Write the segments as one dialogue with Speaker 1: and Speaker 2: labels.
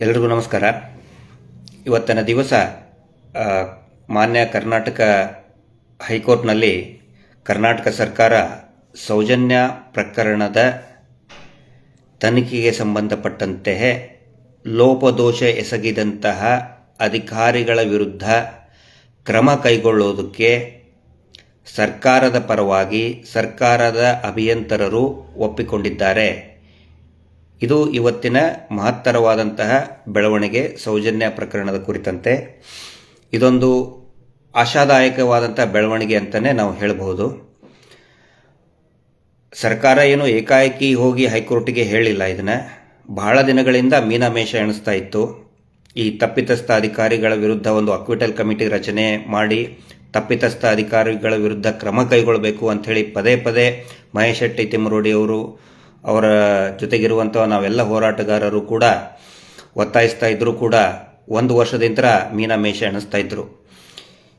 Speaker 1: ಎಲ್ರಿಗೂ ನಮಸ್ಕಾರ. ಇವತ್ತಿನ ದಿವಸ ಮಾನ್ಯ ಕರ್ನಾಟಕ ಹೈಕೋರ್ಟ್ನಲ್ಲಿ ಕರ್ನಾಟಕ ಸರ್ಕಾರ ಸೌಜನ್ಯ ಪ್ರಕರಣದ ತನಿಖೆಗೆ ಸಂಬಂಧಪಟ್ಟಂತೆ ಲೋಪದೋಷ ಎಸಗಿದಂತಹ ಅಧಿಕಾರಿಗಳ ವಿರುದ್ಧ ಕ್ರಮ ಕೈಗೊಳ್ಳುವುದಕ್ಕೆ ಸರ್ಕಾರದ ಪರವಾಗಿ ಸರ್ಕಾರದ ಅಭಿಯಂತರರು ಒಪ್ಪಿಕೊಂಡಿದ್ದಾರೆ. ಇದು ಇವತ್ತಿನ ಮಹತ್ತರವಾದಂತಹ ಬೆಳವಣಿಗೆ ಸೌಜನ್ಯ ಪ್ರಕರಣದ ಕುರಿತಂತೆ. ಇದೊಂದು ಆಶಾದಾಯಕವಾದಂಥ ಬೆಳವಣಿಗೆ ಅಂತಲೇ ನಾವು ಹೇಳಬಹುದು. ಸರ್ಕಾರ ಏನು ಏಕಾಏಕಿ ಹೋಗಿ ಹೈಕೋರ್ಟ್ಗೆ ಹೇಳಿಲ್ಲ ಇದನ್ನ. ಬಹಳ ದಿನಗಳಿಂದ ಮೀನಾಮೇಷ ಎಣಿಸ್ತಾ ಇತ್ತು. ಈ ತಪ್ಪಿತಸ್ಥ ಅಧಿಕಾರಿಗಳ ವಿರುದ್ಧ ಒಂದು ಅಕ್ವಿಟಲ್ ಕಮಿಟಿ ರಚನೆ ಮಾಡಿ ತಪ್ಪಿತಸ್ಥ ಅಧಿಕಾರಿಗಳ ವಿರುದ್ಧ ಕ್ರಮ ಕೈಗೊಳ್ಳಬೇಕು ಅಂಥೇಳಿ ಪದೇ ಪದೇ ಮಹೇಶ್ ಶೆಟ್ಟಿ ತಿಮ್ಮರೋಡಿ ಅವರು ಅವರ ಜೊತೆಗಿರುವಂಥ ನಾವೆಲ್ಲ ಹೋರಾಟಗಾರರು ಕೂಡ ಒತ್ತಾಯಿಸ್ತಾ ಇದ್ದರೂ ಕೂಡ ಒಂದು ವರ್ಷದಿಂದ ಮೀನಾಮೇಷ ಎಣಿಸ್ತಾ ಇದ್ದರು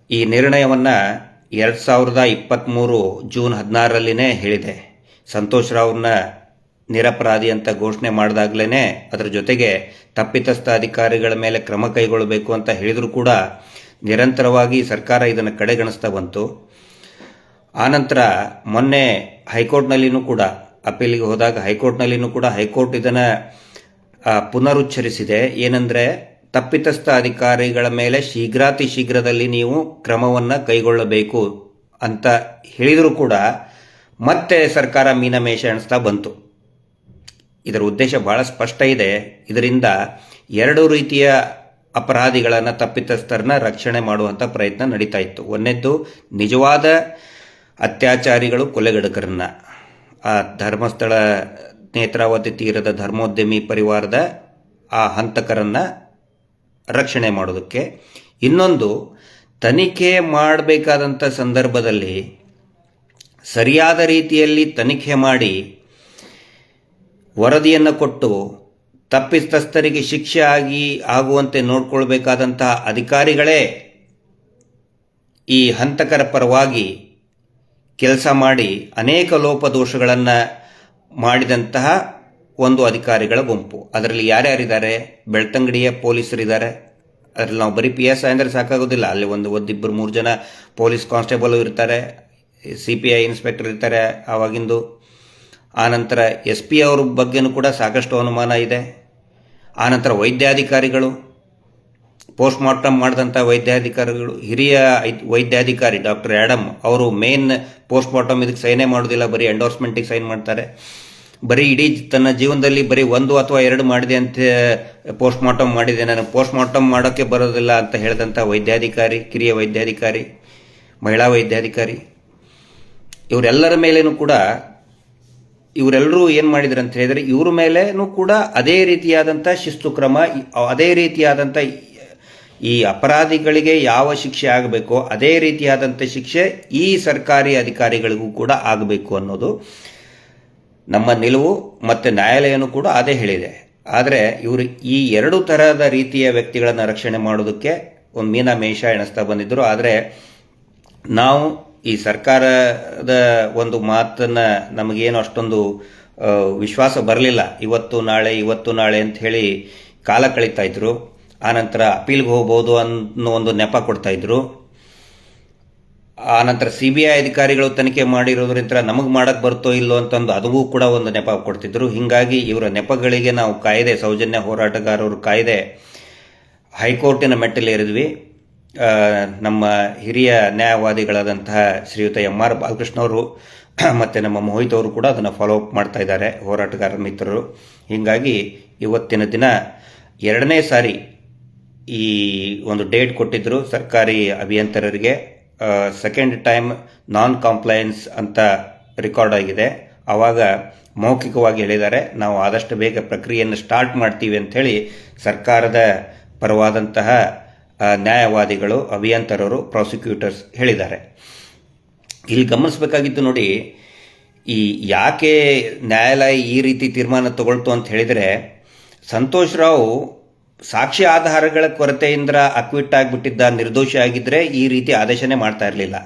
Speaker 1: ಈ ನಿರ್ಣಯವನ್ನು ಎರಡು ಸಾವಿರದ ಇಪ್ಪತ್ತ್ಮೂರು ಜೂನ್ ಹದಿನಾರರಲ್ಲಿನೇ ಹೇಳಿದೆ. ಸಂತೋಷ್ ರಾವ್ರನ್ನ ನಿರಪರಾಧಿ ಅಂತ ಘೋಷಣೆ ಮಾಡಿದಾಗಲೇ ಅದರ ಜೊತೆಗೆ ತಪ್ಪಿತಸ್ಥ ಅಧಿಕಾರಿಗಳ ಮೇಲೆ ಕ್ರಮ ಕೈಗೊಳ್ಳಬೇಕು ಅಂತ ಹೇಳಿದರೂ ಕೂಡ ನಿರಂತರವಾಗಿ ಸರ್ಕಾರ ಇದನ್ನು ಕಡೆಗಣಿಸ್ತಾ ಬಂತು. ಆನಂತರ ಮೊನ್ನೆ ಹೈಕೋರ್ಟ್ನಲ್ಲಿಯೂ ಕೂಡ ಅಪೀಲಿಗೆ ಹೋದಾಗ ಹೈಕೋರ್ಟ್ನಲ್ಲಿನೂ ಕೂಡ ಹೈಕೋರ್ಟ್ ಇದನ್ನು ಪುನರುಚ್ಚರಿಸಿದೆ. ಏನಂದರೆ, ತಪ್ಪಿತಸ್ಥ ಅಧಿಕಾರಿಗಳ ಮೇಲೆ ಶೀಘ್ರಾತಿ ಶೀಘ್ರದಲ್ಲಿ ನೀವು ಕ್ರಮವನ್ನು ಕೈಗೊಳ್ಳಬೇಕು ಅಂತ ಹೇಳಿದರೂ ಕೂಡ ಮತ್ತೆ ಸರ್ಕಾರ ಮೀನಮೇಷ ಎಣಿಸ್ತಾ ಬಂತು. ಇದರ ಉದ್ದೇಶ ಬಹಳ ಸ್ಪಷ್ಟ ಇದೆ. ಇದರಿಂದ ಎರಡು ರೀತಿಯ ಅಪರಾಧಿಗಳನ್ನು ತಪ್ಪಿತಸ್ಥರನ್ನ ರಕ್ಷಣೆ ಮಾಡುವಂಥ ಪ್ರಯತ್ನ ನಡೀತಾ ಇತ್ತು. ಒಂದೆದ್ದು ನಿಜವಾದ ಅತ್ಯಾಚಾರಿಗಳು ಕೊಲೆಗಡಕರನ್ನ ಆ ಧರ್ಮಸ್ಥಳ ನೇತ್ರಾವತಿ ತೀರದ ಧರ್ಮೋದ್ಯಮಿ ಪರಿವಾರದ ಆ ಹಂತಕರನ್ನು ರಕ್ಷಣೆ ಮಾಡೋದಕ್ಕೆ. ಇನ್ನೊಂದು, ತನಿಖೆ ಮಾಡಬೇಕಾದಂಥ ಸಂದರ್ಭದಲ್ಲಿ ಸರಿಯಾದ ರೀತಿಯಲ್ಲಿ ತನಿಖೆ ಮಾಡಿ ವರದಿಯನ್ನು ಕೊಟ್ಟು ತಪ್ಪಿತಸ್ಥರಿಗೆ ಶಿಕ್ಷೆ ಆಗಿ ಆಗುವಂತೆ ನೋಡಿಕೊಳ್ಬೇಕಾದಂತಹ ಅಧಿಕಾರಿಗಳೇ ಈ ಹಂತಕರ ಪರವಾಗಿ ಕೆಲಸ ಮಾಡಿ ಅನೇಕ ಲೋಪದೋಷಗಳನ್ನು ಮಾಡಿದಂತಹ ಒಂದು ಅಧಿಕಾರಿಗಳ ಗುಂಪು. ಅದರಲ್ಲಿ ಯಾರ್ಯಾರಿದ್ದಾರೆ? ಬೆಳ್ತಂಗಡಿಯ ಪೊಲೀಸರಿದ್ದಾರೆ. ಅದರಲ್ಲಿ ನಾವು ಬರೀ ಪಿ ಎಸ್ ಐ ಅಂದರೆ ಸಾಕಾಗೋದಿಲ್ಲ. ಅಲ್ಲಿ ಒಂದು ಒಂದಿಬ್ಬರು ಮೂರು ಜನ ಪೊಲೀಸ್ ಕಾನ್ಸ್ಟೇಬಲ್ ಇರ್ತಾರೆ, ಸಿ ಪಿ ಐ ಇನ್ಸ್ಪೆಕ್ಟರ್ ಇರ್ತಾರೆ. ಆವಾಗಿಂದು ಆನಂತರ ಎಸ್ ಪಿ ಅವ್ರ ಬಗ್ಗೆನೂ ಕೂಡ ಸಾಕಷ್ಟು ಅನುಮಾನ ಇದೆ. ಆನಂತರ ವೈದ್ಯಾಧಿಕಾರಿಗಳು ಪೋಸ್ಟ್ ಮಾರ್ಟಮ್ ಮಾಡಿದಂಥ ವೈದ್ಯಾಧಿಕಾರಿಗಳು, ಹಿರಿಯ ವೈದ್ಯಾಧಿಕಾರಿ ಡಾಕ್ಟರ್ ಆ್ಯಡಮ್ ಅವರು ಮೇನ್ ಪೋಸ್ಟ್ ಮಾರ್ಟಮ್ ಇದಕ್ಕೆ ಸೈನೇ ಮಾಡೋದಿಲ್ಲ ಬರೀ ಎಂಡೋರ್ಸ್ಮೆಂಟಿಗೆ ಸೈನ್ ಮಾಡ್ತಾರೆ. ಬರೀ ಇಡೀ ತನ್ನ ಜೀವನದಲ್ಲಿ ಬರೀ ಒಂದು ಅಥವಾ ಎರಡು ಮಾಡಿದೆ ಅಂತ ಪೋಸ್ಟ್ ಮಾರ್ಟಮ್ ಮಾಡಿದೆ. ನಾನು ಪೋಸ್ಟ್ ಮಾರ್ಟಮ್ ಮಾಡೋಕ್ಕೆ ಬರೋದಿಲ್ಲ ಅಂತ ಹೇಳಿದಂಥ ವೈದ್ಯಾಧಿಕಾರಿ, ಕಿರಿಯ ವೈದ್ಯಾಧಿಕಾರಿ, ಮಹಿಳಾ ವೈದ್ಯಾಧಿಕಾರಿ, ಇವರೆಲ್ಲರ ಮೇಲೇನೂ ಕೂಡ ಇವರೆಲ್ಲರೂ ಏನು ಮಾಡಿದ್ರು ಅಂತ ಹೇಳಿದರೆ, ಇವ್ರ ಮೇಲೇನೂ ಕೂಡ ಅದೇ ರೀತಿಯಾದಂಥ ಶಿಸ್ತು ಕ್ರಮ, ಅದೇ ರೀತಿಯಾದಂಥ ಈ- ಅಪರಾಧಿಗಳಿಗೆ ಯಾವ ಶಿಕ್ಷೆ ಆಗಬೇಕೋ ಅದೇ ರೀತಿಯಾದಂಥ ಶಿಕ್ಷೆ ಈ ಸರ್ಕಾರಿ ಅಧಿಕಾರಿಗಳಿಗೂ ಕೂಡ ಆಗಬೇಕು ಅನ್ನೋದು ನಮ್ಮ ನಿಲುವು ಮತ್ತು ನ್ಯಾಯಾಲಯನೂ ಕೂಡ ಅದೇ ಹೇಳಿದೆ. ಆದರೆ ಇವರು ಈ ಎರಡು ತರಹದ ರೀತಿಯ ವ್ಯಕ್ತಿಗಳನ್ನು ರಕ್ಷಣೆ ಮಾಡೋದಕ್ಕೆ ಒಂದು ಮೀನ ಮೇಷ ಎಣಿಸ್ತಾ ಬಂದಿದ್ದರು ಆದರೆ ನಾವು ಈ ಸರ್ಕಾರದ ಒಂದು ಮಾತನ್ನು ನಮಗೇನು ಅಷ್ಟೊಂದು ವಿಶ್ವಾಸ ಬರಲಿಲ್ಲ. ಇವತ್ತು ನಾಳೆ ಇವತ್ತು ನಾಳೆ ಅಂತ ಹೇಳಿ ಕಾಲ ಕಳೀತಾ ಇದ್ರು. ಆನಂತರ ಅಪೀಲ್ಗೆ ಹೋಗ್ಬೋದು ಅನ್ನೋ ಒಂದು ನೆಪ ಕೊಡ್ತಾಯಿದ್ರು ಆನಂತರ ಸಿ ಬಿ ಐ ಅಧಿಕಾರಿಗಳು ತನಿಖೆ ಮಾಡಿರೋದ್ರಿಂದ ನಮಗೆ ಮಾಡಕ್ಕೆ ಬರುತ್ತೋ ಇಲ್ಲೋ ಅಂತಂದು ಅದಗೂ ಕೂಡ ಒಂದು ನೆಪ ಕೊಡ್ತಿದ್ರು. ಹೀಗಾಗಿ ಇವರ ನೆಪಗಳಿಗೆ ನಾವು ಕಾಯ್ದೆ, ಸೌಜನ್ಯ ಹೋರಾಟಗಾರರು ಕಾಯ್ದೆ ಹೈಕೋರ್ಟಿನ ಮೆಟ್ಟಲೇರಿದ್ವಿ. ನಮ್ಮ ಹಿರಿಯ ನ್ಯಾಯವಾದಿಗಳಾದಂತಹ ಶ್ರೀಯುತ ಎಂ ಆರ್ ಬಾಲಕೃಷ್ಣ ಅವರು ಮತ್ತು ನಮ್ಮ ಮೋಹಿತ್ ಅವರು ಕೂಡ ಅದನ್ನು ಫಾಲೋ ಅಪ್ ಮಾಡ್ತಾ ಇದ್ದಾರೆ ಹೋರಾಟಗಾರ ಮಿತ್ರರು. ಹೀಗಾಗಿ ಇವತ್ತಿನ ದಿನ ಎರಡನೇ ಸಾರಿ ಈ ಒಂದು ಡೇಟ್ ಕೊಟ್ಟಿದ್ದರು ಸರ್ಕಾರಿ ಅಭಿಯಂತರರಿಗೆ ಸೆಕೆಂಡ್ ಟೈಮ್ ನಾನ್ ಕಾಂಪ್ಲಯನ್ಸ್ ಅಂತ ರೆಕಾರ್ಡ್ ಆಗಿದೆ. ಆವಾಗ ಮೌಖಿಕವಾಗಿ ಹೇಳಿದ್ದಾರೆ, ನಾವು ಆದಷ್ಟು ಬೇಗ ಪ್ರಕ್ರಿಯೆಯನ್ನು ಸ್ಟಾರ್ಟ್ ಮಾಡ್ತೀವಿ ಅಂಥೇಳಿ ಸರ್ಕಾರದ ಪರವಾದಂತಹ ನ್ಯಾಯವಾದಿಗಳು, ಅಭಿಯಂತರರು ಪ್ರಾಸಿಕ್ಯೂಟರ್ಸ್ ಹೇಳಿದ್ದಾರೆ. ಇಲ್ಲಿ ಗಮನಿಸಬೇಕಾಗಿತ್ತು ನೋಡಿ, ಈ ಯಾಕೆ ನ್ಯಾಯಾಲಯ ಈ ರೀತಿ ತೀರ್ಮಾನ ತಗೊಳ್ತು ಅಂತ ಹೇಳಿದರೆ, ಸಂತೋಷ್ ರಾವ್ ಸಾಕ್ಷಿ ಆಧಾರಗಳ ಕೊರತೆಯಿಂದ ಅಕ್ವಿಟ್ ಆಗಿಬಿಟ್ಟಿದ್ದ ನಿರ್ದೋಷಿ ಆಗಿದ್ದರೆ ಈ ರೀತಿ ಆದೇಶನೇ ಮಾಡ್ತಾ ಇರಲಿಲ್ಲ.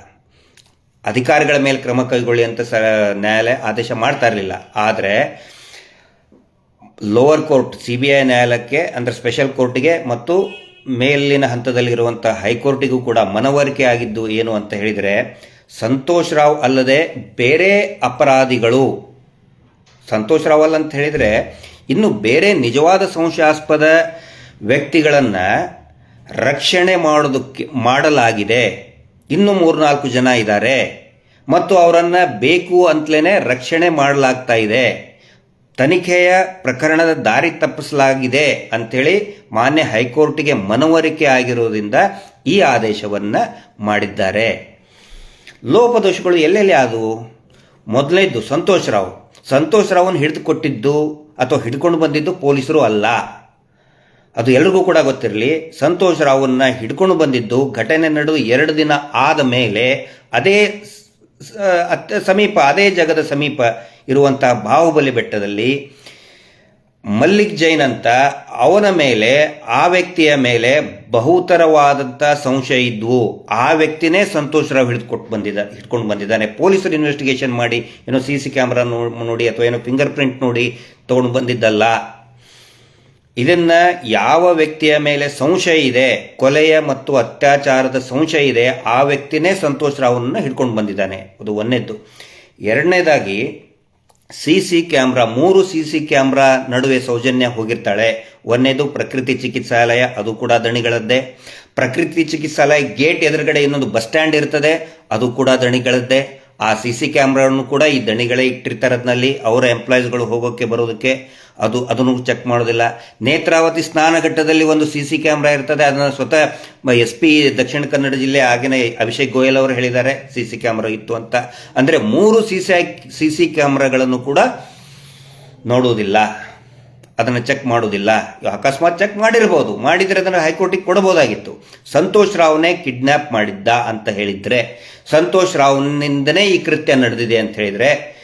Speaker 1: ಅಧಿಕಾರಿಗಳ ಮೇಲೆ ಕ್ರಮ ಕೈಗೊಳ್ಳಿ ಅಂತ ಸ, ನ್ಯಾಯಾಲಯ ಆದೇಶ ಮಾಡ್ತಾ ಇರಲಿಲ್ಲ. ಆದರೆ lower court C B I ನ್ಯಾಯಾಲಯಕ್ಕೆ, ಅಂದರೆ ಸ್ಪೆಷಲ್ ಕೋರ್ಟಿಗೆ ಮತ್ತು ಮೇಲಿನ ಹಂತದಲ್ಲಿರುವಂಥ ಹೈಕೋರ್ಟಿಗೂ ಕೂಡ ಮನವರಿಕೆ ಆಗಿದ್ದು ಏನು ಅಂತ ಹೇಳಿದರೆ, ಸಂತೋಷ್ ರಾವ್ ಅಲ್ಲದೆ ಬೇರೆ ಅಪರಾಧಿಗಳು, ಸಂತೋಷ್ ರಾವ್ ಅಲ್ಲ ಅಂತ ಹೇಳಿದರೆ, ಇನ್ನು ಬೇರೆ ನಿಜವಾದ ಸಂಶಯಾಸ್ಪದ ವ್ಯಕ್ತಿಗಳನ್ನು ರಕ್ಷಣೆ ಮಾಡೋದಕ್ಕೆ ಮಾಡಲಾಗಿದೆ. ಇನ್ನು ಮೂರ್ನಾಲ್ಕು ಜನ ಇದ್ದಾರೆ. ಮತ್ತು ಅವರನ್ನು ಬೇಕು ಅಂತಲೇ ರಕ್ಷಣೆ ಮಾಡಲಾಗ್ತಾ ಇದೆ. ತನಿಖೆಯ ಪ್ರಕರಣದ ದಾರಿ ತಪ್ಪಿಸಲಾಗಿದೆ ಅಂಥೇಳಿ ಮಾನ್ಯ ಹೈಕೋರ್ಟಿಗೆ ಮನವರಿಕೆ ಆಗಿರೋದ್ರಿಂದ ಈ ಆದೇಶವನ್ನು ಮಾಡಿದ್ದಾರೆ. ಲೋಪದೋಷಗಳು ಎಲ್ಲೆಲ್ಲಿ ಆದವು? ಮೊದಲೇದ್ದು ಸಂತೋಷ್ ರಾವ್. ಸಂತೋಷ್ ರಾವ್ನ ಹಿಡಿದು ಕೊಟ್ಟಿದ್ದು ಅಥವಾ ಹಿಡ್ಕೊಂಡು ಬಂದಿದ್ದು ಪೊಲೀಸರು ಅಲ್ಲ. ಅದು ಎಲ್ರಿಗೂ ಕೂಡ ಗೊತ್ತಿರಲಿ, ಸಂತೋಷ್ ರಾವನ್ನ ಹಿಡ್ಕೊಂಡು ಬಂದಿದ್ದು ಘಟನೆ ನಡೆದು ಎರಡು ದಿನ ಆದ ಮೇಲೆ ಅದೇ ಸಮೀಪ, ಅದೇ ಜಗದ ಸಮೀಪ ಇರುವಂತಹ ಬಾಹುಬಲಿ ಬೆಟ್ಟದಲ್ಲಿ ಮಲ್ಲಿಕ್ ಜೈನ್ ಅಂತ ಅವನ ಮೇಲೆ, ಆ ವ್ಯಕ್ತಿಯ ಮೇಲೆ ಬಹುತರವಾದಂಥ ಸಂಶಯ ಇದ್ವು ಆ ವ್ಯಕ್ತಿನೇ ಸಂತೋಷ್ ರಾವ್ ಹಿಡಿದುಕೊಟ್ಟು ಬಂದಿದ್ದ ಹಿಡ್ಕೊಂಡು ಬಂದಿದ್ದಾನೆ. ಪೊಲೀಸರು ಇನ್ವೆಸ್ಟಿಗೇಷನ್ ಮಾಡಿ, ಏನೋ ಸಿ ಸಿ ಕ್ಯಾಮ್ರಾ ನೋಡಿ ಅಥವಾ ಏನೋ ಫಿಂಗರ್ ಪ್ರಿಂಟ್ ನೋಡಿ ತೊಗೊಂಡು ಬಂದಿದ್ದಲ್ಲ. ಇದನ್ನ ಯಾವ ವ್ಯಕ್ತಿಯ ಮೇಲೆ ಸಂಶಯ ಇದೆ, ಕೊಲೆಯ ಮತ್ತು ಅತ್ಯಾಚಾರದ ಸಂಶಯ ಇದೆ, ಆ ವ್ಯಕ್ತಿನೇ ಸಂತೋಷ್ ರಾವ್ನ ಹಿಡ್ಕೊಂಡು ಬಂದಿದ್ದಾನೆ. ಅದು ಒಂದನೇದ್ದು ಎರಡನೇದಾಗಿ, ಸಿ ಸಿ ಕ್ಯಾಮ್ರಾ, ಮೂರು ಸಿ ಸಿ ಕ್ಯಾಮ್ರಾ ನಡುವೆ ಸೌಜನ್ಯ ಹೋಗಿರ್ತಾಳೆ. ಒಂದನೇದು ಪ್ರಕೃತಿ ಚಿಕಿತ್ಸಾಲಯ, ಅದು ಕೂಡ ದಣಿಗಳದ್ದೇ. ಪ್ರಕೃತಿ ಚಿಕಿತ್ಸಾಲಯ ಗೇಟ್ ಎದುರುಗಡೆ ಇನ್ನೊಂದು ಬಸ್ ಸ್ಟ್ಯಾಂಡ್ ಇರ್ತದೆ, ಅದು ಕೂಡ ದಣಿಗಳದ್ದೇ. ಆ ಸಿ ಸಿ ಕ್ಯಾಮ್ರಾವನ್ನು ಕೂಡ ಈ ದಣಿಗಳೇ ಇಟ್ಟಿರ್ತಾರೆ ಅದ್ನಲ್ಲಿ ಅವರ ಎಂಪ್ಲಾಯೀಸ್ಗಳು ಹೋಗೋಕ್ಕೆ ಬರೋದಕ್ಕೆ ಅದು, ಅದನ್ನು ಚೆಕ್ ಮಾಡೋದಿಲ್ಲ. ನೇತ್ರಾವತಿ ಸ್ನಾನಘಟ್ಟದಲ್ಲಿ ಒಂದು ಸಿ ಸಿ ಕ್ಯಾಮ್ರಾ ಇರ್ತದೆ. ಅದನ್ನು ಸ್ವತಃ ಎಸ್ ಪಿ ದಕ್ಷಿಣ ಕನ್ನಡ ಜಿಲ್ಲೆ ಆಗಿನ ಅಭಿಷೇಕ್ ಗೋಯಲ್ ಅವರು ಹೇಳಿದ್ದಾರೆ. ಸಿ ಸಿ ಕ್ಯಾಮ್ರಾ ಇತ್ತು ಅಂತ. ಅಂದರೆ ಮೂರು ಸಿ ಸಿ ಸಿ ಕ್ಯಾಮ್ರಾಗಳನ್ನು ಕೂಡ ನೋಡುವುದಿಲ್ಲ ಅದನ್ನು ಚೆಕ್ ಮಾಡೋದಿಲ್ಲ ಅಕಸ್ಮಾತ್ ಚೆಕ್ ಮಾಡಿರ್ಬೋದು. ಮಾಡಿದರೆ ಅದನ್ನು ಹೈಕೋರ್ಟಿಗೆ ಕೊಡಬಹುದಾಗಿತ್ತು. ಸಂತೋಷ್ ರಾವ್ನೇ ಕಿಡ್ನ್ಯಾಪ್ ಮಾಡಿದ್ದ ಅಂತ ಹೇಳಿದ್ರೆ, ಸಂತೋಷ್ ರಾವ್ನಿಂದನೇ ಈ ಕೃತ್ಯ ನಡೆದಿದೆ ಅಂತ ಹೇಳಿದ್ರೆ,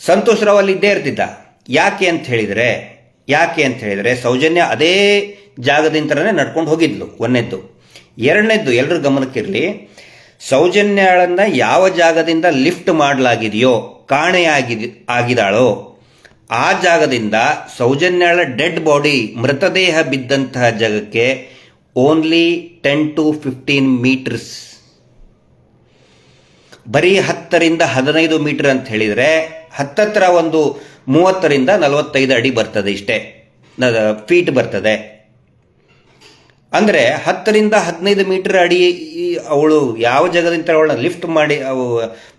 Speaker 1: ಸಂತೋಷ್ ರಾವ್ ಅಲ್ಲಿ ಇದ್ದೇ ಇರ್ತಿದ್ದ. ಯಾಕೆ ಅಂತ ಹೇಳಿದರೆ, ಯಾಕೆ ಅಂತ ಹೇಳಿದರೆ, ಸೌಜನ್ಯ ಅದೇ ಜಾಗದಿಂದನೇ ನಡ್ಕೊಂಡು ಹೋಗಿದ್ಲು ಒಂದನೇದ್ದು. ಎರಡನೇದ್ದು ಎಲ್ಲರ ಗಮನಕ್ಕಿರಲಿ ಸೌಜನ್ಯಳನ್ನ ಯಾವ ಜಾಗದಿಂದ ಲಿಫ್ಟ್ ಮಾಡಲಾಗಿದೆಯೋ ಕಾಣೆಯಾಗಿದ್ ಆಗಿದಾಳೋ ಆ ಜಾಗದಿಂದ ಸೌಜನ್ಯಾಳ ಡೆಡ್ ಬಾಡಿ ಮೃತದೇಹ ಬಿದ್ದಂತಹ ಜಾಗಕ್ಕೆ only ten to fifteen metres. ಬರೀ ಹತ್ತರಿಂದ ಹದಿನೈದು ಮೀಟರ್ ಅಂತ ಹೇಳಿದರೆ ಹತ್ತತ್ರ ಒಂದು ಮೂವತ್ತರಿಂದ ನಲವತ್ತೈದು ಅಡಿ ಬರ್ತದೆ ಇಷ್ಟೇ. ಫೀಟ್ ಬರ್ತದೆ. ಅಂದರೆ ಹತ್ತರಿಂದ ಹದಿನೈದು ಮೀಟರ್ ಅಡಿ ಅವಳು ಯಾವ ಜಾಗದಿಂದ ಅವಳನ್ನ ಲಿಫ್ಟ್ ಮಾಡಿ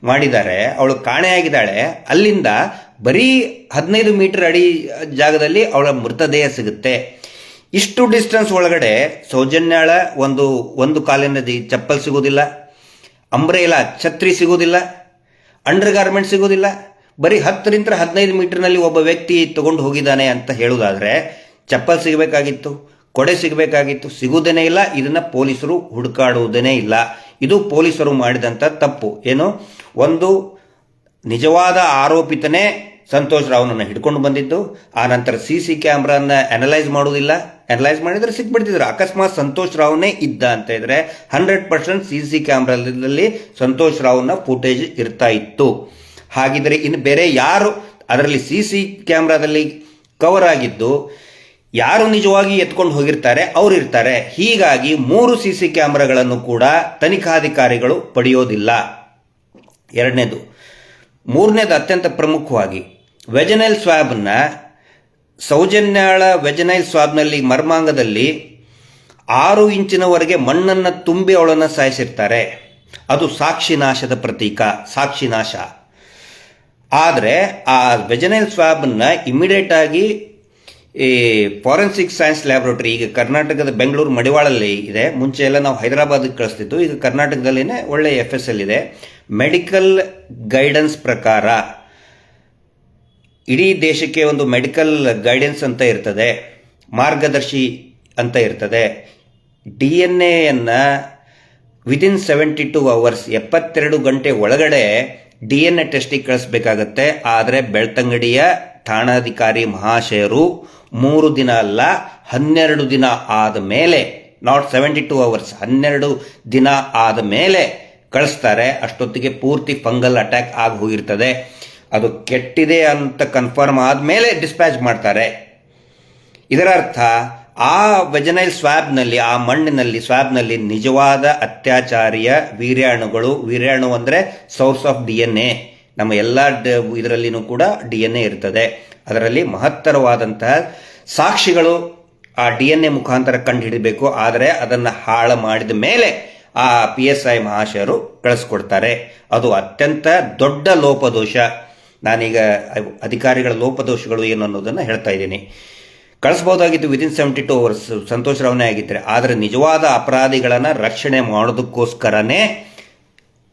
Speaker 1: ಮಾಡಿದ್ದಾರೆ, ಅವಳು ಕಾಣೆಯಾಗಿದ್ದಾಳೆ ಅಲ್ಲಿಂದ ಬರೀ ಹದಿನೈದು ಮೀಟರ್ ಅಡಿ ಜಾಗದಲ್ಲಿ ಅವಳ ಮೃತದೇಹ ಸಿಗುತ್ತೆ. ಇಷ್ಟು ಡಿಸ್ಟೆನ್ಸ್ ಒಳಗಡೆ ಸೌಜನ್ಯಾಳ ಒಂದು ಒಂದು ಕಾಲಿನ ಚಪ್ಪಲ್ ಸಿಗೋದಿಲ್ಲ ಅಂಬ್ರೇಲ ಛತ್ರಿ ಸಿಗೋದಿಲ್ಲ ಅಂಡರ್ ಗಾರ್ಮೆಂಟ್ ಸಿಗೋದಿಲ್ಲ ಬರೀ ಹತ್ತರಿಂದ ಹದಿನೈದು ಮೀಟರ್ನಲ್ಲಿ ಒಬ್ಬ ವ್ಯಕ್ತಿ ತಗೊಂಡು ಹೋಗಿದ್ದಾನೆ ಅಂತ ಹೇಳೋದಾದರೆ ಚಪ್ಪಲ್ ಸಿಗಬೇಕಾಗಿತ್ತು, ಕೊಡೆ ಸಿಗಬೇಕಾಗಿತ್ತು, ಸಿಗುವುದೇನೇ ಇಲ್ಲ. ಇದನ್ನ ಪೊಲೀಸರು ಹುಡುಕಾಡುವುದೇನೇ ಇಲ್ಲ. ಇದು ಪೊಲೀಸರು ಮಾಡಿದಂಥ ತಪ್ಪು. ಏನು? ಒಂದು ನಿಜವಾದ ಆರೋಪಿತನೇ ಸಂತೋಷ್ ರಾವ್ನನ್ನು ಹಿಡ್ಕೊಂಡು ಬಂದಿದ್ದು. ಆ ನಂತರ ಸಿ ಸಿ ಕ್ಯಾಮ್ರಾನ ಅನಲೈಸ್ ಮಾಡೋದಿಲ್ಲ ಅನಲೈಸ್ ಮಾಡಿದ್ರೆ ಸಿಕ್ಬಿಡ್ತಿದ್ರು. ಅಕಸ್ಮಾತ್ ಸಂತೋಷ್ ರಾವ್ನೇ ಇದ್ದ ಅಂತ ಇದ್ರೆ ಹಂಡ್ರೆಡ್ ಪರ್ಸೆಂಟ್ ಸಿ ಸಿ ಕ್ಯಾಮ್ರಾದಲ್ಲಿ ಸಂತೋಷ್ ರಾವ್ನ ಫುಟೇಜ್ ಇರ್ತಾ ಇತ್ತು. ಹಾಗಿದ್ರೆ ಇನ್ನು ಬೇರೆ ಯಾರು ಅದರಲ್ಲಿ ಸಿ ಸಿ ಕ್ಯಾಮ್ರಾದಲ್ಲಿ ಕವರ್ ಆಗಿದ್ದು, ಯಾರು ನಿಜವಾಗಿ ಎತ್ಕೊಂಡು ಹೋಗಿರ್ತಾರೆ ಅವ್ರು ಇರ್ತಾರೆ ಹೀಗಾಗಿ ಮೂರು ಸಿ ಸಿ ಕ್ಯಾಮ್ರಾಗಳನ್ನು ಕೂಡ ತನಿಖಾಧಿಕಾರಿಗಳು ಪಡೆಯೋದಿಲ್ಲ. ಎರಡನೇದು ಮೂರನೇದು ಅತ್ಯಂತ ಪ್ರಮುಖವಾಗಿ ವೆಜನೈಲ್ ಸ್ವಾಬ್ನ ಸೌಜನ್ಯಾಳ ವೆಜನೈಲ್ ಸ್ವಾಬ್ನಲ್ಲಿ ಮರ್ಮಾಂಗದಲ್ಲಿ ಆರು ಇಂಚಿನವರೆಗೆ ಮಣ್ಣನ್ನು ತುಂಬಿ ಅವಳನ್ನು ಸಾಯಿಸಿರ್ತಾರೆ. ಅದು ಸಾಕ್ಷಿನಾಶದ ಪ್ರತೀಕ ಸಾಕ್ಷಿನಾಶ ಆದರೆ ಆ ವೆಜನೈಲ್ ಸ್ವಾಬನ್ನು ಇಮಿಡಿಯೇಟ್ ಆಗಿ ಈ ಫಾರೆನ್ಸಿಕ್ ಸೈನ್ಸ್ ಲ್ಯಾಬ್ರೋಟರಿ ಈಗ ಕರ್ನಾಟಕದ ಬೆಂಗಳೂರು ಮಡಿವಾಳಲ್ಲಿ ಇದೆ. ಮುಂಚೆ ಎಲ್ಲ ನಾವು ಹೈದರಾಬಾದ್ಗೆ ಕಳಿಸ್ತಿತ್ತು ಈಗ ಕರ್ನಾಟಕದಲ್ಲಿನೇ ಒಳ್ಳೆಯ ಎಫ್ ಎಸ್ ಎಲ್ ಇದೆ. ಮೆಡಿಕಲ್ ಗೈಡೆನ್ಸ್ ಪ್ರಕಾರ ಇಡೀ ದೇಶಕ್ಕೆ ಒಂದು ಮೆಡಿಕಲ್ ಗೈಡೆನ್ಸ್ ಅಂತ ಇರ್ತದೆ, ಮಾರ್ಗದರ್ಶಿ ಅಂತ ಇರ್ತದೆ. ಡಿ ಎನ್ ಎಯನ್ನು ವಿದಿನ್ ಸೆವೆಂಟಿ ಟು ಅವರ್ಸ್ ಎಪ್ಪತ್ತೆರಡು ಗಂಟೆ ಒಳಗಡೆ ಡಿ ಎನ್ ಎ ಟೆಸ್ಟಿಗೆ ಕಳಿಸ್ಬೇಕಾಗತ್ತೆ. ಆದರೆ ಬೆಳ್ತಂಗಡಿಯ ಠಾಣಾಧಿಕಾರಿ ಮಹಾಶಯರು ಮೂರು ದಿನ ಅಲ್ಲ, ಹನ್ನೆರಡು ದಿನ ಆದ ಮೇಲೆ ನಾಟ್ ಸೆವೆಂಟಿ ಟು ಅವರ್ಸ್ ಹನ್ನೆರಡು ದಿನ ಆದ ಮೇಲೆ ಕಳಿಸ್ತಾರೆ, ಅಷ್ಟೊತ್ತಿಗೆ ಪೂರ್ತಿ ಫಂಗಲ್ ಅಟ್ಯಾಕ್ ಆಗಿ ಹೋಗಿರ್ತದೆ. ಅದು ಕೆಟ್ಟಿದೆ ಅಂತ ಕನ್ಫರ್ಮ್ ಆದಮೇಲೆ ಡಿಸ್ಪ್ಯಾಚ್ ಮಾಡ್ತಾರೆ. ಇದರ ಅರ್ಥ ಆ ವೆಜನೈಲ್ ಸ್ವ್ಯಾಬ್ನಲ್ಲಿ ಆ ಮಣ್ಣಿನಲ್ಲಿ ಸ್ವ್ಯಾಬ್ನಲ್ಲಿ ನಿಜವಾದ ಅತ್ಯಾಚಾರಿಯ ವೀರ್ಯಾಣುಗಳು, ವೀರ್ಯಾಣು ಅಂದರೆ source of D N A ನಮ್ಮ ಎಲ್ಲ ಇದರಲ್ಲಿನೂ ಕೂಡ ಡಿ ಎನ್ ಎ ಇರ್ತದೆ. ಅದರಲ್ಲಿ ಮಹತ್ತರವಾದಂತಹ ಸಾಕ್ಷಿಗಳು ಆ ಡಿ ಎನ್ ಎ ಮುಖಾಂತರ ಕಂಡುಹಿಡಬೇಕು ಆದರೆ ಅದನ್ನು ಹಾಳು ಮಾಡಿದ ಮೇಲೆ ಆ ಪಿ ಎಸ್ ಐ ಮಹಾಶಯರು ಕಳಿಸ್ಕೊಡ್ತಾರೆ. ಅದು ಅತ್ಯಂತ ದೊಡ್ಡ ಲೋಪದೋಷ. ನಾನೀಗ ಅಧಿಕಾರಿಗಳ ಲೋಪದೋಷಗಳು ಏನು ಅನ್ನೋದನ್ನು ಹೇಳ್ತಾ ಇದ್ದೀನಿ. ಕಳಿಸ್ಬೋದಾಗಿತ್ತು within seventy two hours Santosh ರಾವ್ನೇ ಆಗಿದ್ದರೆ ಆದರೆ ನಿಜವಾದ ಅಪರಾಧಿಗಳನ್ನು ರಕ್ಷಣೆ ಮಾಡೋದಕ್ಕೋಸ್ಕರನೇ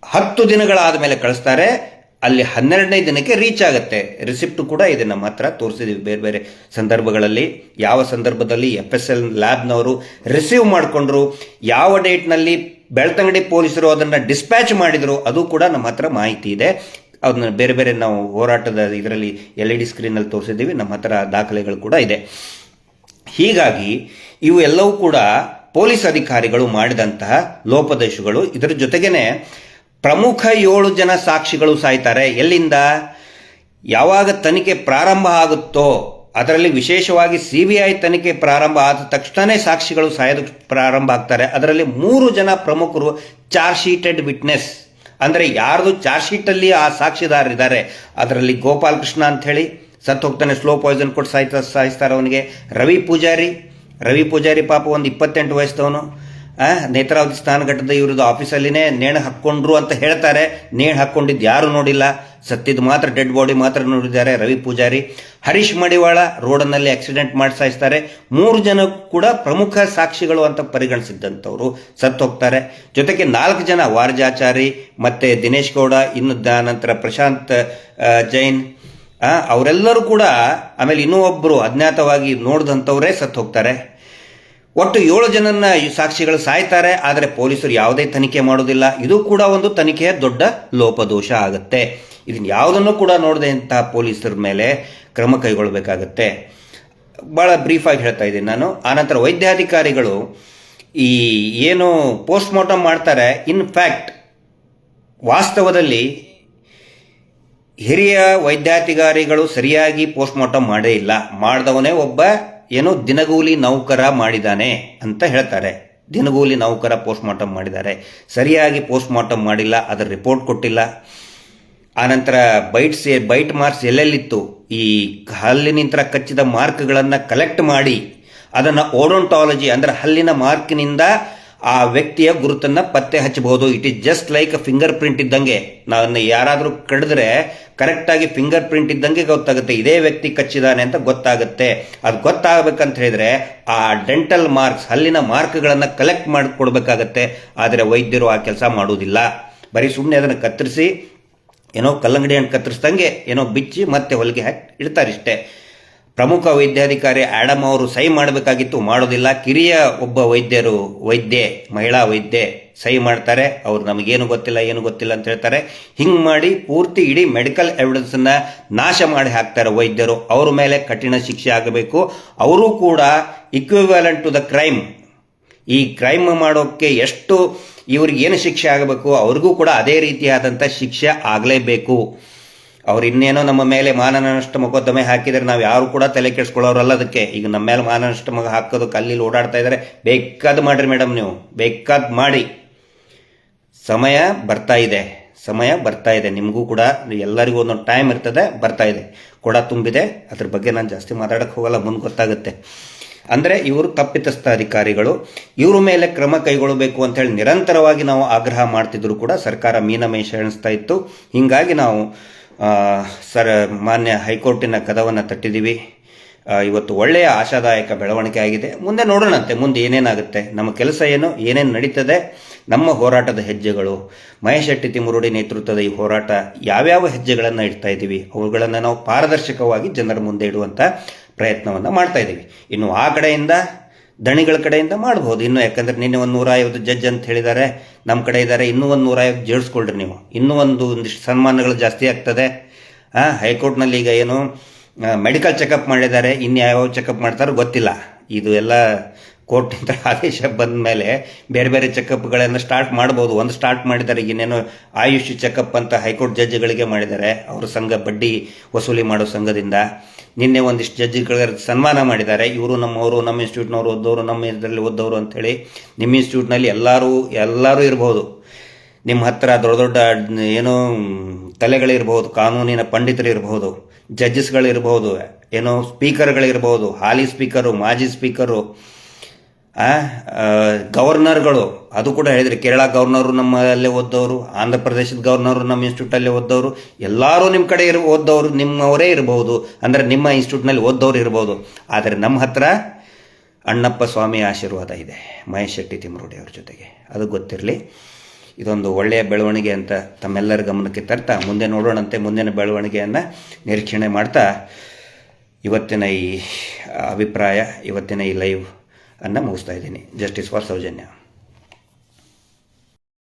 Speaker 1: ಹತ್ತು ದಿನಗಳಾದ ಮೇಲೆ ಕಳಿಸ್ತಾರೆ. ಅಲ್ಲಿ ಹನ್ನೆರಡನೇ ದಿನಕ್ಕೆ ರೀಚ್ ಆಗುತ್ತೆ. ರಿಸಿಪ್ಟ್ ಕೂಡ ಇದೆ ನಮ್ಮ ಹತ್ರ ತೋರಿಸಿದ್ದೀವಿ ಬೇರೆ ಬೇರೆ ಸಂದರ್ಭಗಳಲ್ಲಿ, ಯಾವ ಸಂದರ್ಭದಲ್ಲಿ ಎಫ್ ಎಸ್ ಎಲ್ ಲ್ಯಾಬ್ನವರು ರಿಸೀವ್ ಮಾಡಿಕೊಂಡ್ರು, ಯಾವ ಡೇಟ್ನಲ್ಲಿ ಬೆಳ್ತಂಗಡಿ ಪೊಲೀಸರು ಅದನ್ನು ಡಿಸ್ಪ್ಯಾಚ್ ಮಾಡಿದರು, ಅದು ಕೂಡ ನಮ್ಮ ಹತ್ರ ಮಾಹಿತಿ ಇದೆ. ಅದನ್ನ ಬೇರೆ ಬೇರೆ ನಾವು ಹೋರಾಟದ ಇದರಲ್ಲಿ ಎಲ್ ಇ ಡಿ ಸ್ಕ್ರೀನಲ್ಲಿ ತೋರಿಸಿದ್ದೀವಿ, ನಮ್ಮ ಹತ್ರ ದಾಖಲೆಗಳು ಕೂಡ ಇದೆ. ಹೀಗಾಗಿ, ಇವು ಕೂಡ ಪೊಲೀಸ್ ಅಧಿಕಾರಿಗಳು ಮಾಡಿದಂತಹ ಲೋಪದೇಶಗಳು ಇದರ ಜೊತೆಗೇನೆ ಪ್ರಮುಖ ಏಳು ಜನ ಸಾಕ್ಷಿಗಳು ಸಾಯ್ತಾರೆ. ಎಲ್ಲಿಂದ? ಯಾವಾಗ ತನಿಖೆ ಪ್ರಾರಂಭ ಆಗುತ್ತೋ ಅದರಲ್ಲಿ ವಿಶೇಷವಾಗಿ ಸಿ ಬಿ ಐ ತನಿಖೆ ಪ್ರಾರಂಭ ಆದ ತಕ್ಷಣವೇ ಸಾಕ್ಷಿಗಳು ಸಾಯೋದಕ್ಕೆ ಪ್ರಾರಂಭ ಆಗ್ತಾರೆ. ಅದರಲ್ಲಿ ಮೂರು ಜನ ಪ್ರಮುಖರು ಚಾರ್ಜ್ ಶೀಟೆಡ್ ವಿಟ್ನೆಸ್. ಅಂದರೆ ಯಾರ್ದು ಚಾರ್ಜ್ ಶೀಟಲ್ಲಿ ಆ ಸಾಕ್ಷಿದಾರರಿದ್ದಾರೆ ಅದರಲ್ಲಿ ಗೋಪಾಲ್ ಕೃಷ್ಣ ಅಂತ ಹೇಳಿ ಸತ್ತು ಹೋಗ್ತಾನೆ ಸ್ಲೋ ಪಾಯ್ಸನ್ ಕೊಟ್ಟು ಸಾಯ್ತಾ, ಸಾಯಿಸ್ತಾರೆ ಅವನಿಗೆ. ರವಿ ಪೂಜಾರಿ ರವಿ ಪೂಜಾರಿ ಪಾಪ ಒಂದು ಇಪ್ಪತ್ತೆಂಟು ವಯಸ್ಸದವನು. ನೇತ್ರಾವತಿ ಸ್ನಾನಘಟ್ಟದ ಇವ್ರದ್ದು ಆಫೀಸಲ್ಲಿನೇ ನೇಣು ಹಾಕ್ಕೊಂಡ್ರು ಅಂತ ಹೇಳ್ತಾರೆ. ನೇಣು ಹಾಕ್ಕೊಂಡಿದ್ದು ಯಾರು ನೋಡಿಲ್ಲ. ಸತ್ತಿದ್ದು ಮಾತ್ರ ಡೆಡ್ ಬಾಡಿ ಮಾತ್ರ ನೋಡಿದ್ದಾರೆ. ರವಿ ಪೂಜಾರಿ, ಹರೀಶ್ ಮಡಿವಾಳ ರೋಡ್ನಲ್ಲಿ ಆಕ್ಸಿಡೆಂಟ್ ಮಾಡಿ ಸಾಯಿಸ್ತಾರೆ ಮೂರು ಜನ ಕೂಡ ಪ್ರಮುಖ ಸಾಕ್ಷಿಗಳು ಅಂತ ಪರಿಗಣಿಸಿದ್ದಂಥವ್ರು ಸತ್ತು ಹೋಗ್ತಾರೆ. ಜೊತೆಗೆ ನಾಲ್ಕು ಜನ ವಾರಜಾಚಾರಿ ಮತ್ತೆ ದಿನೇಶ್ ಗೌಡ ಇನ್ನು ನಂತರ ಪ್ರಶಾಂತ್ ಜೈನ್ ಅವರೆಲ್ಲರೂ ಕೂಡ ಆಮೇಲೆ ಇನ್ನೂ ಒಬ್ಬರು ಅಜ್ಞಾತವಾಗಿ ನೋಡಿದಂಥವರೇ ಸತ್ತು ಹೋಗ್ತಾರೆ. ಒಟ್ಟು ಏಳು ಜನನ್ನ ಈ ಸಾಕ್ಷಿಗಳು ಸಾಯ್ತಾರೆ. ಆದರೆ ಪೊಲೀಸರು ಯಾವುದೇ ತನಿಖೆ ಮಾಡೋದಿಲ್ಲ. ಇದು ಕೂಡ ಒಂದು ತನಿಖೆಯ ದೊಡ್ಡ ಲೋಪದೋಷ ಆಗುತ್ತೆ. ಇದನ್ನ ಯಾವುದನ್ನು ಕೂಡ ನೋಡದೆ ಇಂತಹ ಪೊಲೀಸರ ಮೇಲೆ ಕ್ರಮ ಕೈಗೊಳ್ಳಬೇಕಾಗತ್ತೆ ಭಾಳ ಬ್ರೀಫಾಗಿ ಹೇಳ್ತಾ ಇದ್ದೀನಿ ನಾನು. ಆನಂತರ ವೈದ್ಯಾಧಿಕಾರಿಗಳು ಈ ಏನು ಪೋಸ್ಟ್ ಮಾರ್ಟಮ್ ಮಾಡ್ತಾರೆ ಇನ್ ಫ್ಯಾಕ್ಟ್ ವಾಸ್ತವದಲ್ಲಿ ಹಿರಿಯ ವೈದ್ಯಾಧಿಕಾರಿಗಳು ಸರಿಯಾಗಿ ಪೋಸ್ಟ್ ಮಾರ್ಟಮ್ ಮಾಡೇ ಇಲ್ಲ. ಮಾಡಿದವನೇ ಒಬ್ಬ ಏನು ದಿನಗೂಲಿ ನೌಕರ ಮಾಡಿದ್ದಾನೆ ಅಂತ ಹೇಳ್ತಾರೆ. ದಿನಗೂಲಿ ನೌಕರ ಪೋಸ್ಟ್ ಮಾರ್ಟಮ್ ಮಾಡಿದ್ದಾರೆ. ಸರಿಯಾಗಿ ಪೋಸ್ಟ್ ಮಾರ್ಟಮ್ ಮಾಡಿಲ್ಲ, ಅದರ ರಿಪೋರ್ಟ್ ಕೊಟ್ಟಿಲ್ಲ. ಆನಂತರ ಬೈಟ್ಸ್ ಬೈಟ್ ಮಾರ್ಕ್ಸ್ ಎಲ್ಲೆಲ್ಲಿತ್ತು? ಈ ಹಲ್ಲಿನಿಂದ ಕಚ್ಚಿದ ಮಾರ್ಕ್ಗಳನ್ನು ಕಲೆಕ್ಟ್ ಮಾಡಿ, ಅದನ್ನು ಓಡೋಂಟಾಲಜಿ ಅಂದರೆ ಹಲ್ಲಿನ ಮಾರ್ಕ್ನಿಂದ ಆ ವ್ಯಕ್ತಿಯ ಗುರುತನ್ನು ಪತ್ತೆ ಹಚ್ಚಬಹುದು. It is just like fingerprint ಇದ್ದಂಗೆ. ನಾನು ಯಾರಾದರೂ ಕಡಿದ್ರೆ ಕರೆಕ್ಟಾಗಿ ಫಿಂಗರ್ ಪ್ರಿಂಟ್ ಇದ್ದಂಗೆ ಗೊತ್ತಾಗುತ್ತೆ. ಇದೇ ವ್ಯಕ್ತಿ ಕಚ್ಚಿದಾನೆ ಅಂತ ಗೊತ್ತಾಗುತ್ತೆ. ಅದು ಗೊತ್ತಾಗಬೇಕಂತ ಹೇಳಿದ್ರೆ ಆ ಡೆಂಟಲ್ ಮಾರ್ಕ್ಸ್ ಹಲ್ಲಿನ ಮಾರ್ಕ್ಗಳನ್ನು ಕಲೆಕ್ಟ್ ಮಾಡಿ ಕೊಡಬೇಕಾಗತ್ತೆ ಆದರೆ ವೈದ್ಯರು ಆ ಕೆಲಸ ಮಾಡುವುದಿಲ್ಲ. ಬರೀ ಸುಮ್ಮನೆ ಅದನ್ನು ಕತ್ತರಿಸಿ ಏನೋ ಕಲ್ಲಂಗಡಿ ಹಣ್ಣು ಕತ್ತರಿಸ್ದಂಗೆ ಏನೋ ಬಿಚ್ಚಿ ಮತ್ತೆ ಹೊಲಿಗೆ ಹಾಕಿ ಇಡ್ತಾರೆ ಇಷ್ಟೇ ಪ್ರಮುಖ ವೈದ್ಯಾಧಿಕಾರಿ ಆಡಮ್ ಅವರು ಸಹಿ ಮಾಡಬೇಕಾಗಿತ್ತು, ಮಾಡೋದಿಲ್ಲ. ಕಿರಿಯ ಒಬ್ಬ ವೈದ್ಯರು, ವೈದ್ಯೆ, ಮಹಿಳಾ ವೈದ್ಯೆ ಸಹಿ ಮಾಡ್ತಾರೆ. ಅವ್ರು ನಮಗೇನು ಗೊತ್ತಿಲ್ಲ, ಏನು ಗೊತ್ತಿಲ್ಲ ಅಂತ ಹೇಳ್ತಾರೆ. ಹಿಂಗೆ ಮಾಡಿ ಪೂರ್ತಿ ಇಡೀ ಮೆಡಿಕಲ್ ಎವಿಡೆನ್ಸನ್ನು ನಾಶ ಮಾಡಿ ಹಾಕ್ತಾರೆ ವೈದ್ಯರು. ಅವ್ರ ಮೇಲೆ ಕಠಿಣ ಶಿಕ್ಷೆ ಆಗಬೇಕು. ಅವರು ಕೂಡ ಇಕ್ವಿವ್ಯಾಲೆಂಟ್ ಟು ದ ಕ್ರೈಮ್ ಈ ಕ್ರೈಮ್ ಮಾಡೋಕ್ಕೆ ಎಷ್ಟು ಇವ್ರಿಗೆ ಏನು ಶಿಕ್ಷೆ ಆಗಬೇಕು, ಅವ್ರಿಗೂ ಕೂಡ ಅದೇ ರೀತಿಯಾದಂಥ ಶಿಕ್ಷೆ ಆಗಲೇಬೇಕು. ಅವ್ರು ಇನ್ನೇನೋ ನಮ್ಮ ಮೇಲೆ ಮಾನನಷ್ಟ ಮೊಕದ್ದಮೆ ಹಾಕಿದರೆ ನಾವು ಯಾರು ಕೂಡ ತಲೆ ಕೆಡಿಸ್ಕೊಳ್ಳೋರಲ್ಲ ಅದಕ್ಕೆ. ಈಗ ನಮ್ಮ ಮೇಲೆ ಮಾನನಷ್ಟ ಮಗ ಹಾಕೋದು ಕಲ್ಲಿಲ್ಲಿ ಓಡಾಡ್ತಾ ಇದ್ದಾರೆ ಬೇಕಾದ ಮಾಡಿರಿ ಮೇಡಮ್ ನೀವು. ಬೇಕಾದ ಮಾಡಿ. ಸಮಯ ಬರ್ತಾ ಇದೆ. ಸಮಯ ಬರ್ತಾ ಇದೆ. ನಿಮಗೂ ಕೂಡ, ಎಲ್ಲರಿಗೂ ಒಂದೊಂದು ಟೈಮ್ ಇರ್ತದೆ, ಬರ್ತಾ ಇದೆ. ಕೊಡ ತುಂಬಿದೆ. ಅದ್ರ ಬಗ್ಗೆ ನಾನು ಜಾಸ್ತಿ ಮಾತಾಡೋಕ್ಕೆ ಹೋಗಲ್ಲ. ಮುಂದೆ ಗೊತ್ತಾಗುತ್ತೆ. ಅಂದರೆ ಇವರು ತಪ್ಪಿತಸ್ಥ ಅಧಿಕಾರಿಗಳು ಇವರ ಮೇಲೆ ಕ್ರಮ ಕೈಗೊಳ್ಳಬೇಕು ಅಂತ ಹೇಳಿ ನಿರಂತರವಾಗಿ ನಾವು ಆಗ್ರಹ ಮಾಡ್ತಿದ್ರು ಕೂಡ ಸರ್ಕಾರ ಮೀನಮೇಷ ಎಣಿಸ್ತಾ ಇತ್ತು. ಹೀಗಾಗಿ ನಾವು ಸರ್, ಮಾನ್ಯ ಹೈಕೋರ್ಟಿನ ಕದವನ್ನು ತಟ್ಟಿದ್ದೀವಿ. ಇವತ್ತು ಒಳ್ಳೆಯ ಆಶಾದಾಯಕ ಬೆಳವಣಿಗೆ ಆಗಿದೆ. ಮುಂದೆ ನೋಡೋಣಂತೆ, ಮುಂದೆ ಏನೇನಾಗುತ್ತೆ, ನಮ್ಮ ಕೆಲಸ ಏನು, ಏನೇನು ನಡೀತದೆ, ನಮ್ಮ ಹೋರಾಟದ ಹೆಜ್ಜೆಗಳು. ಮಹೇಶ್ ಶೆಟ್ಟಿ ತಿಮುರುಡಿ ನೇತೃತ್ವದ ಈ ಹೋರಾಟ, ಯಾವ್ಯಾವ ಹೆಜ್ಜೆಗಳನ್ನು ಇಡ್ತಾ ಇದ್ದೀವಿ, ಅವುಗಳನ್ನು ನಾವು ಪಾರದರ್ಶಕವಾಗಿ ಜನರ ಮುಂದೆ ಇಡುವಂಥ ಪ್ರಯತ್ನವನ್ನು ಮಾಡ್ತಾ ಇದ್ದೀವಿ. ಇನ್ನು ಆ ಕಡೆಯಿಂದ ದಣಿಗಳ ಕಡೆಯಿಂದ ಮಾಡ್ಬೋದು. ಇನ್ನು ಯಾಕಂದ್ರೆ ನಿನ್ನೆ ಒಂದು ನೂರ ಐವತ್ತು ಜಡ್ಜ್ ಅಂತ ಹೇಳಿದ್ದಾರೆ ನಮ್ಮ ಕಡೆ ಇದ್ದಾರೆ ಇನ್ನೂ ಒಂದು ನೂರ ಐವತ್ತು ಜೇಡಿಸ್ಕೊಳ್ರಿ ನೀವು. ಇನ್ನೂ ಒಂದು ಒಂದಿಷ್ಟು ಸನ್ಮಾನಗಳು ಜಾಸ್ತಿ ಆಗ್ತದೆ. ಆ, ಹೈಕೋರ್ಟ್ನಲ್ಲಿ ಈಗ ಏನು ಮೆಡಿಕಲ್ ಚೆಕಪ್ ಮಾಡಿದ್ದಾರೆ. ಇನ್ನು ಯಾವ ಚೆಕಪ್ ಮಾಡ್ತಾರೋ ಗೊತ್ತಿಲ್ಲ. ಇದು ಎಲ್ಲ ಕೋರ್ಟಿಂದ ಆದೇಶ ಬಂದ ಮೇಲೆ ಬೇರೆ ಬೇರೆ ಚೆಕಪ್ಗಳನ್ನು ಸ್ಟಾರ್ಟ್ ಮಾಡ್ಬೋದು. ಒಂದು ಸ್ಟಾರ್ಟ್ ಮಾಡಿದ್ದಾರೆ, ಇನ್ನೇನು ಆಯುಷ್ ಚೆಕಪ್ ಅಂತ ಹೈಕೋರ್ಟ್ ಜಡ್ಜ್ಗಳಿಗೆ ಮಾಡಿದ್ದಾರೆ. ಅವ್ರ ಸಂಘ ಬಡ್ಡಿ ವಸೂಲಿ ಮಾಡೋ ಸಂಘದಿಂದ ನಿನ್ನೆ ಒಂದಿಷ್ಟು ಜಡ್ಜ್ಗಳ ಸನ್ಮಾನ ಮಾಡಿದ್ದಾರೆ. ಇವರು ನಮ್ಮವರು, ನಮ್ಮ ಇನ್ಸ್ಟಿಟ್ಯೂಟ್ನವರು ಓದೋರು ನಮ್ಮ ಇದರಲ್ಲಿ ಓದ್ದವರು ಅಂಥೇಳಿ ನಿಮ್ಮ ಇನ್ಸ್ಟಿಟ್ಯೂಟ್ನಲ್ಲಿ ಎಲ್ಲರೂ ಎಲ್ಲರೂ ಇರ್ಬೋದು. ನಿಮ್ಮ ಹತ್ರ ದೊಡ್ಡ ದೊಡ್ಡ ಏನೋ ತಲೆಗಳಿರ್ಬೋದು, ಕಾನೂನಿನ ಪಂಡಿತರು ಇರ್ಬೋದು ಜಡ್ಜಸ್ಗಳಿರ್ಬೋದು ಏನೋ ಸ್ಪೀಕರ್ಗಳಿರ್ಬೋದು ಹಾಲಿ ಸ್ಪೀಕರು, ಮಾಜಿ ಸ್ಪೀಕರು ಗವರ್ನರ್ಗಳು, ಅದು ಕೂಡ ಹೇಳಿದ್ರು ಕೇರಳ ಗವರ್ನರು ನಮ್ಮಲ್ಲೇ ಓದ್ದವರು, ಆಂಧ್ರ ಪ್ರದೇಶದ ಗವರ್ನರು ನಮ್ಮ ಇನ್ಸ್ಟಿಟ್ಯೂಟಲ್ಲೇ ಓದ್ದವರು, ಎಲ್ಲರೂ ನಿಮ್ಮ ಕಡೆ ಇರು, ಓದ್ದವರು ನಿಮ್ಮವರೇ ಇರಬಹುದು ಅಂದರೆ ನಿಮ್ಮ ಇನ್ಸ್ಟಿಟ್ಯೂಟ್ನಲ್ಲಿ ಓದ್ದವ್ರು ಇರ್ಬೋದು. ಆದರೆ ನಮ್ಮ ಹತ್ರ ಅಣ್ಣಪ್ಪ ಸ್ವಾಮಿ ಆಶೀರ್ವಾದ ಇದೆ, ಮಹೇಶ್ ಶೆಟ್ಟಿ ತಿಮ್ಮರೋಡಿ ಅವ್ರ ಜೊತೆಗೆ. ಅದು ಗೊತ್ತಿರಲಿ. ಇದೊಂದು ಒಳ್ಳೆಯ ಬೆಳವಣಿಗೆ ಅಂತ ತಮ್ಮೆಲ್ಲರ ಗಮನಕ್ಕೆ ತರ್ತಾ, ಮುಂದೆ ನೋಡೋಣಂತೆ ಮುಂದಿನ ಬೆಳವಣಿಗೆಯನ್ನು ನಿರೀಕ್ಷಣೆ ಮಾಡ್ತಾ, ಇವತ್ತಿನ ಈ ಅಭಿಪ್ರಾಯ, ಇವತ್ತಿನ ಈ ಲೈವ್ ಅನ್ನು ಮುಗಿಸ್ತಾ ಇದ್ದೀನಿ ಜಸ್ಟಿಸ್ ಫಾರ್ ಸೌಜನ್ಯ